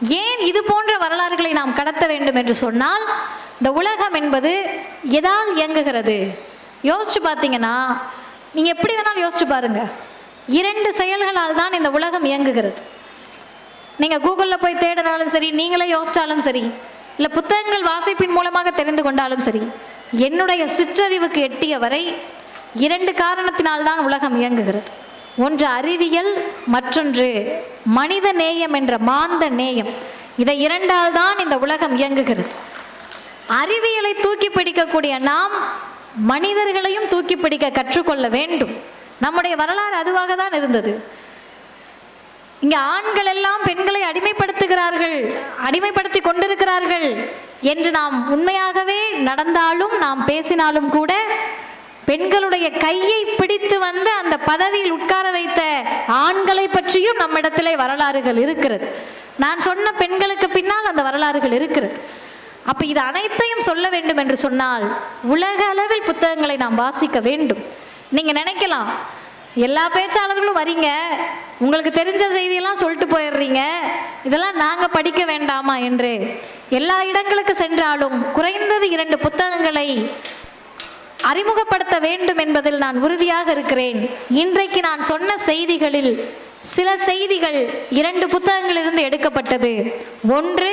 ஏன் இது போன்ற வரலாறுகளை நாம் கடத்த வேண்டும் என்று சொன்னால் இந்த உலகம் என்பது எதால் இயங்குகிறது? யோசிச்சு பார்த்தீங்கன்னா நீங்கள் எப்படி வேணாலும் யோசிச்சு பாருங்க. இரண்டு செயல்களால் தான் இந்த உலகம் இயங்குகிறது. நீங்கள் கூகுளில் போய் தேடினாலும் சரி நீங்களே யோசிச்சாலும் சரி இல்லை புத்தகங்கள் வாசிப்பின் மூலமாக தெரிந்து கொண்டாலும் சரி என்னுடைய சிற்றறிவுக்கு எட்டிய வரை இரண்டு காரணத்தினால்தான் உலகம் இயங்குகிறது. ஒன்று அறிவியல் மற்றொன்று மனித நேயம் என்ற மாந்த நேயம். இதை இரண்டால் தான் இந்த உலகம் இயங்குகிறது. அறிவியலை தூக்கி பிடிக்கக்கூடிய நாம் மனிதர்களையும் தூக்கி பிடிக்க கற்றுக்கொள்ள வேண்டும். நம்முடைய வரலாறு அதுவாக தான் இருந்தது. இங்கே ஆண்கள் எல்லாம் பெண்களை அடிமைப்படுத்துகிறார்கள் அடிமைப்படுத்தி கொண்டிருக்கிறார்கள் என்று நாம் உண்மையாகவே நடந்தாலும் நாம் பேசினாலும் கூட பெண்களுடைய கையை பிடித்து வந்து அந்த பதவியில் உட்கார வைத்த ஆண்களை பற்றியும் நம்மிடத்திலே வரலாறுகள் இருக்கிறது. நான் சொன்ன பெண்களுக்கு பின்னால் அந்த வரலாறுகள் இருக்கிறது. அப்ப இது அனைத்தையும் சொல்ல வேண்டும் என்று சொன்னால் உலக அளவில் புத்தகங்களை நாம் வாசிக்க வேண்டும். நீங்க நினைக்கலாம் எல்லா பேச்சாளர்களும் வரீங்க உங்களுக்கு தெரிஞ்ச செய்தியெல்லாம் சொல்லிட்டு போயிடுறீங்க இதெல்லாம் நாங்கள் படிக்க வேண்டாமா என்று எல்லா இடங்களுக்கு சென்றாலும் குறைந்தது இரண்டு புத்தகங்களை அறிமுகப்படுத்த வேண்டும் என்பதில் நான் உறுதியாக இருக்கிறேன். இன்றைக்கு நான் சொன்ன செய்திகளில் சில செய்திகள் இரண்டு புத்தகங்களிலிருந்து எடுக்கப்பட்டது. ஒன்று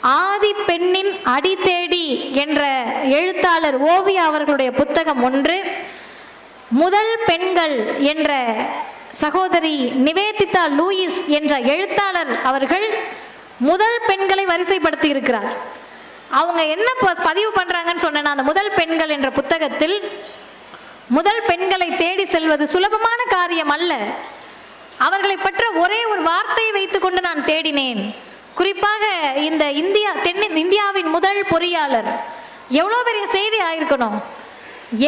ஆதி பெண்ணின் அடி தேடி என்ற எழுத்தாளர் ஓவியா அவர்களுடைய புத்தகம் ஒன்று முதல் பெண்கள் என்ற சகோதரி நிவேதிதா லூயிஸ் என்ற எழுத்தாளர் அவர்கள் முதல் பெண்களை வரிசைப்படுத்தி இருக்கிறார் அவங்க என்ன பதிவு பண்றாங்கன்னு சொன்னேன்னா அந்த முதல் பெண்கள் என்ற புத்தகத்தில் முதல் பெண்களை தேடி செல்வது சுலபமான காரியம் அல்ல. அவர்களை பற்ற ஒரே ஒரு வார்த்தையை வைத்துக்கொண்டு நான் தேடினேன். குறிப்பாக இந்த இந்தியா தென் இந்தியாவின் முதல் பொறியாளர். எவ்வளோ பெரிய செய்தி ஆயிருக்கணும்?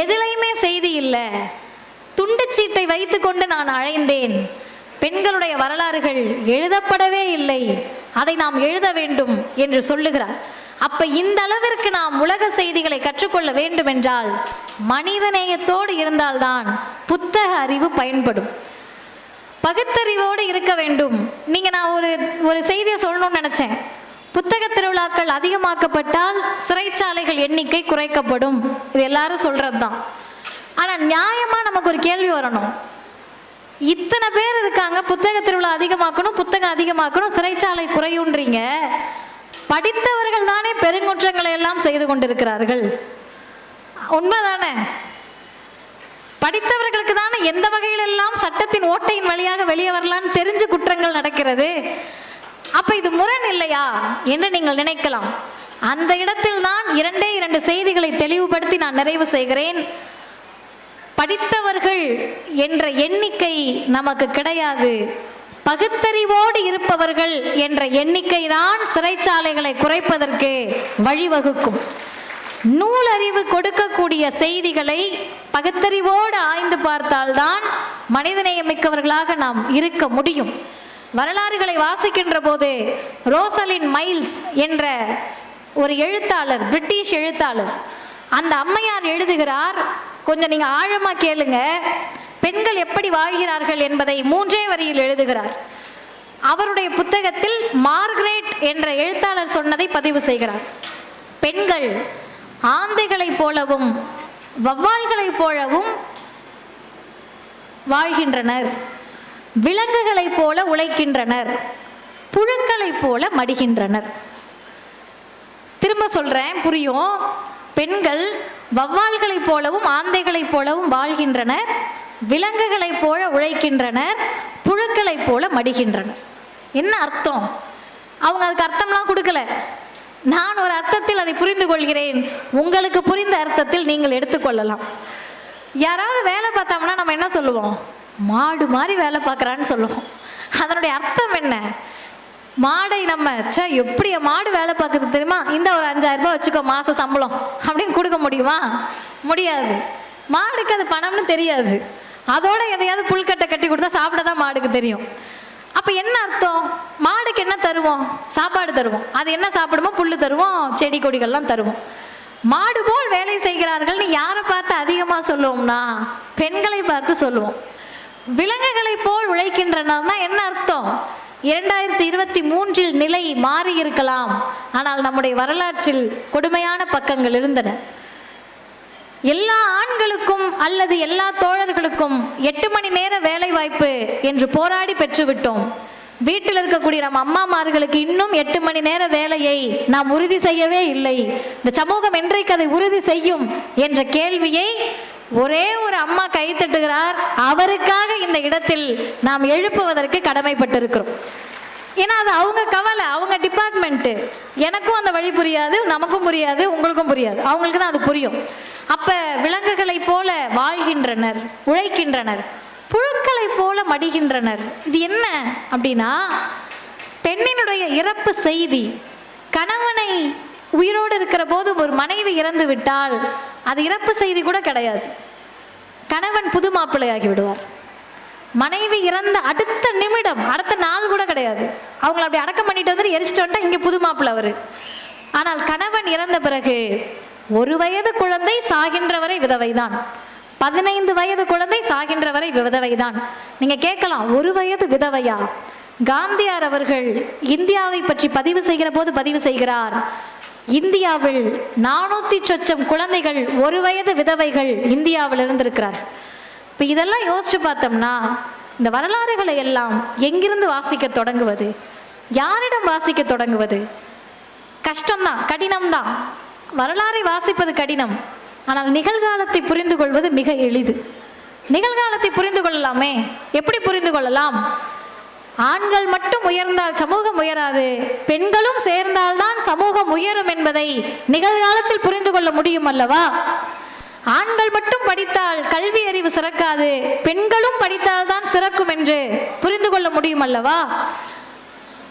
எதுலையுமே செய்தி இல்லை. துண்டுச்சீட்டை வைத்துக்கொண்டு நான் அழைந்தேன். பெண்களுடைய வரலாறுகள் எழுதப்படவே இல்லை. அதை நாம் எழுத வேண்டும் என்று சொல்லுகிறார். அப்ப இந்த அளவிற்கு நாம் உலக செய்திகளை கற்றுக்கொள்ள வேண்டும் என்றால் மனிதநேயத்தோடு இருந்தால்தான் புத்தக அறிவு பயன்படும். பகுத்தறிவோடு இருக்க வேண்டும். நீங்க நான் ஒரு ஒரு செய்தியை சொல்லணும்னு நினைச்சேன். புத்தக திருவிழாக்கள் அதிகமாக்கப்பட்டால் சிறைச்சாலைகள் எண்ணிக்கை குறைக்கப்படும். இது எல்லாரும் சொல்றது தான் ஆனால் நியாயமா நமக்கு ஒரு கேள்வி வரணும். இத்தனை பேர் இருக்காங்க புத்தக திருவிழா அதிகமாக்கணும் புத்தகம் அதிகமாக்கணும் சிறைச்சாலை குறையுன்றீங்க. படித்தவர்கள் தானே பெருங்குற்றங்களை எல்லாம் செய்து கொண்டிருக்கிறார்கள். உண்மைதானே? படித்தவர்களுக்கு தானே எந்த வகையிலெல்லாம் சட்டத்தின் ஓட்டையின் வழியாக வெளியே வரலாம்னு தெரிஞ்சு குற்றங்கள் நடக்கிறது. அப்ப இது முரண் இல்லையா என்று நீங்கள் நினைக்கலாம். அந்த இடத்தில் தான் இரண்டே இரண்டு செய்திகளை தெளிவுபடுத்தி நான் நிறைவு செய்கிறேன். படித்தவர்கள் என்ற எண்ணிக்கை நமக்கு கிடையாது. பகுத்தறிவோடு இருப்பவர்கள் என்ற எண்ணிக்கை தான் சிறைச்சாலைகளை குறைப்பதற்கு வழிவகுக்கும். நூலறிவு கொடுக்கக்கூடிய செய்திகளை பகுத்தறிவோடு ஆய்ந்து பார்த்தால்தான் மனிதநேயமிக்கவர்களாக நாம் இருக்க முடியும். வரலாறுகளை வாசிக்கின்ற போது ரோசலின் மைல்ஸ் என்ற ஒரு எழுத்தாளர் பிரிட்டிஷ் எழுத்தாளர் அந்த அம்மையார் எழுதுகிறார். கொஞ்சம் நீங்கள் ஆழமாக கேளுங்க. பெண்கள் எப்படி வாழ்கிறார்கள் என்பதை மூன்றே வரியில் எழுதுகிறார். அவருடைய புத்தகத்தில் மார்கரெட் என்ற எழுத்தாளர் சொன்னதை பதிவு செய்கிறார். பெண்கள் ஆந்தைகளைப் போலவும் வவ்வால்களைப் போலவும் வாழ்கின்றனர். விலங்குகளைப் போல உழைக்கின்றனர். புழுக்களைப் போல மடிகின்றனர். திரும்ப சொல்றேன் புரியும். பெண்கள் வவ்வால்களைப் போலவும் ஆந்தைகளைப் போலவும் வாழ்கின்றனர். விலங்குகளைப் போல உழைக்கின்றனர் புழுக்களைப் போல மடிகின்றனர். என்ன அர்த்தம்? அவங்க அதுக்கு அர்த்தம்லாம் கொடுக்கல. நான் ஒரு அர்த்தத்தில் அதை புரிந்து கொள்கிறேன். உங்களுக்கு புரிந்த அர்த்தத்தில் நீங்கள் எடுத்துக்கொள்ளலாம் யாராவது வேலை பார்த்தோம்னா நம்ம என்ன சொல்லுவோம்? மாடு மாதிரி வேலை பார்க்குறான்னு சொல்லுவோம். அதனுடைய அர்த்தம் என்ன? மாடை நம்ம சே எப்படி மாடு வேலை பார்க்குறது தெரியுமா? இந்த ஒரு அஞ்சாயிரம் ரூபாய் வச்சுக்கோ மாத சம்பளம் அப்படின்னு கொடுக்க முடியுமா? முடியாது. மாடுக்கு அது பணம்னு தெரியாது. அதோட எதையாவது புல்கட்டை கட்டி கொடுத்தா சாப்பிட தான் மாடுக்கு தெரியும். அப்ப என்ன அர்த்தம்? மாடுக்கு என்ன தருவோம்? சாப்பாடு தருவோம். அது என்ன சாப்பிடுமோ? புல்லு தருவோம் செடி கொடிகள்லாம் தருவோம். மாடு போல் வேலை செய்கிறார்கள்னு யாரை பார்த்து அதிகமாக சொல்லுவோம்னா? பெண்களை பார்த்து சொல்லுவோம். விலங்குகளை போல் உழைக்கின்றனர்னா என்ன அர்த்தம்? இரண்டாயிரத்தி இருபத்தி மூன்றில் நிலை மாறி இருக்கலாம் ஆனால் நம்முடைய வரலாற்றில் கொடுமையான பக்கங்கள் இருந்தன. எல்லா ஆண்களுக்கும் அல்லது எல்லா தோழர்களுக்கும் எட்டு மணி நேர வேலை வாய்ப்பு என்று போராடி பெற்றுவிட்டோம். வீட்டில் இருக்கக்கூடிய நம்ம அம்மாமார்களுக்கு இன்னும் எட்டு மணி நேர வேலையை நாம் உறுதி செய்யவே இல்லை. இந்த சமூகம் என்றைக்கு அதை உறுதி செய்யும் என்ற கேள்வியை ஒரே ஒரு அம்மா கை தட்டுகிறார். அவருக்காக இந்த இடத்தில் நாம் எழுப்புவதற்கு கடமைப்பட்டிருக்கிறோம். ஏன்னா அது அவங்க கவலை அவங்க டிபார்ட்மெண்ட்டு எனக்கும் அந்த வழி புரியாது நமக்கும் புரியாது உங்களுக்கும் புரியாது. அவங்களுக்கு தான் அது புரியும். அப்போ விலங்குகளைப் போல வாழ்கின்றனர் உழைக்கின்றனர் புழுக்களைப் போல மடிகின்றனர். இது என்ன அப்படின்னா பெண்ணினுடைய இறப்பு செய்தி. கணவனை உயிரோடு இருக்கிற போது ஒரு மனைவி இறந்து விட்டால் அது இறப்பு செய்தி கூட கிடையாது. கணவன் புது மாப்பிள்ளையாகி விடுவார். மனைவி இறந்த அடுத்த நிமிடம் அடுத்த நாள் கூட கிடையாது. அவங்கள அப்படி அடக்கம் பண்ணிட்டு வந்து எரிச்சிட்டு வந்துட்டா இங்கே புது மாப்பிள்ள அவரு. ஆனால் கணவன் இறந்த பிறகு ஒரு வயது குழந்தை சாகின்ற வரை விதவைதான். பதினைந்து வயது குழந்தை சாகின்ற வரை விதவைதான். நீங்க கேட்கலாம் ஒரு வயது விதவையா? காந்தியார் அவர்கள் இந்தியாவை பற்றி பதிவு செய்கிற போது பதிவு செய்கிறார் இந்தியாவில் நானூத்தி சொச்சம் குழந்தைகள் ஒரு வயது விதவைகள் இந்தியாவில் இருந்திருக்கிறார் இப்போ இதெல்லாம் யோசிச்சு பார்த்தோம்னா இந்த வரலாறுகளை எல்லாம் எங்கிருந்து வாசிக்க தொடங்குவது? யாரிடம் வாசிக்க தொடங்குவது? கஷ்டம்தான் கடினம்தான். வரலாறை வாசிப்பது கடினம். ஆனால் நிகழ்காலத்தை புரிந்து கொள்வது மிக எளிது. நிகழ்காலத்தை புரிந்து கொள்ளலாமே. எப்படி புரிந்து கொள்ளலாம்? ஆண்கள் மட்டும் உயர்ந்தால் சமூகம் உயராது. பெண்களும் சேர்ந்தால்தான் சமூகம் உயரும் என்பதை நிகழ்காலத்தில் புரிந்து கொள்ள முடியும் அல்லவா? ஆண்கள் மட்டும் படித்தால் கல்வி அறிவு சிறக்காது. பெண்களும் படித்தால்தான் சிறக்கும் என்று புரிந்து கொள்ள முடியும் அல்லவா?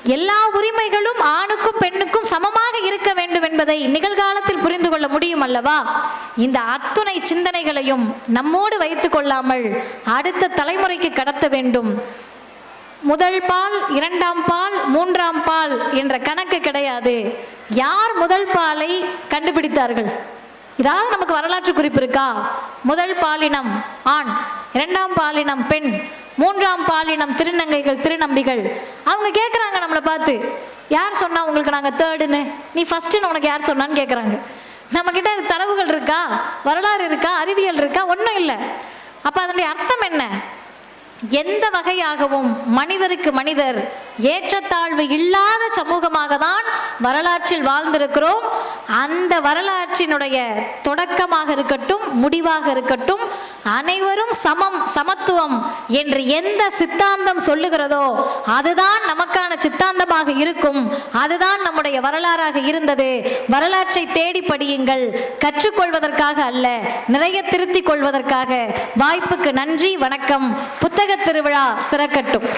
எல்லா உரிமைகளும் ஆணுக்கும் பெண்ணுக்கும் சமமாக இருக்க வேண்டும் என்பதை நிகழ்காலத்தில் புரிந்து கொள்ள முடியும் அல்லவா? இந்த அத்துணை சிந்தனைகளையும் நம்மோடு வைத்துக் கொள்ளாமல் அடுத்த தலைமுறைக்கு கடத்த வேண்டும். முதல் பால் இரண்டாம் பால் மூன்றாம் பால் என்ற கணக்கு கிடையாது. யார் முதல் பாலை கண்டுபிடித்தார்கள்? இதாவது நமக்கு வரலாற்று குறிப்பு இருக்கா? முதல் பாலினம் ஆண் இரண்டாம் பாலினம் பெண் மூன்றாம் பாலினம் திருநங்கைகள் திருநம்பிகள். அவங்க கேட்குறாங்க நம்மளை பார்த்து. யார் சொன்னா உங்களுக்கு நாங்கள் தேர்டுன்னு நீ ஃபர்ஸ்ட்னு உனக்கு யார் சொன்னான்னு கேட்குறாங்க நம்மக்கிட்ட தரவுகள் இருக்கா? வரலாறு இருக்கா? அறிவியல் இருக்கா? ஒன்றும் இல்லை. அப்போ அதனுடைய அர்த்தம் என்ன? எந்த வகையாகவும் மனிதருக்கு மனிதர் ஏற்றத்தாழ்வு இல்லாத சமூகமாக தான் வரலாற்றில் வாழ்ந்திருக்கிறோம். அந்த வரலாற்றினுடைய தொடக்கமாக இருக்கட்டும் முடிவாக இருக்கட்டும் அனைவரும் சமம் சமத்துவம் என்று எந்த சித்தாந்தம் சொல்லுகிறதோ அதுதான் நமக்கான சித்தாந்தமாக இருக்கும். அதுதான் நம்முடைய வரலாறாக இருந்தது. வரலாற்றை தேடி படியுங்கள். கற்றுக்கொள்வதற்காக அல்ல நிறைய திருத்திக் கொள்வதற்காக. வாய்ப்புக்கு நன்றி வணக்கம். புத்தக திருவிழா சிறக்கட்டும்.